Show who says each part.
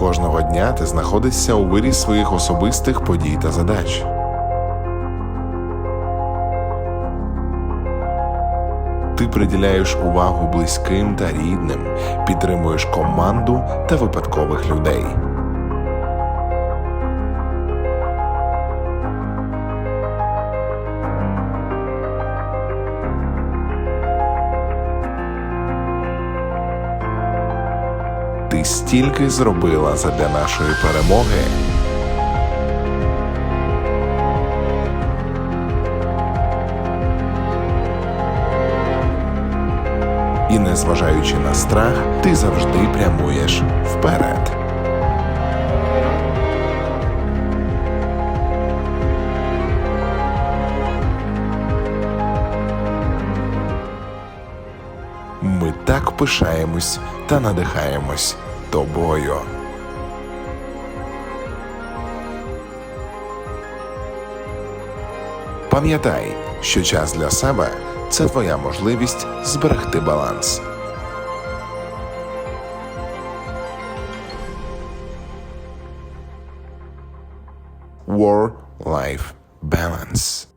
Speaker 1: Кожного дня ти знаходишся у вирі своїх особистих подій та задач. Ти приділяєш увагу близьким та рідним, підтримуєш команду та випадкових людей. Ти стільки зробила задля нашої перемоги. І незважаючи на страх, ти завжди прямуєш вперед. Ми так пишаємось та надихаємось тобою. Пам'ятай, що час для себе це твоя можливість зберегти баланс. War Life Balance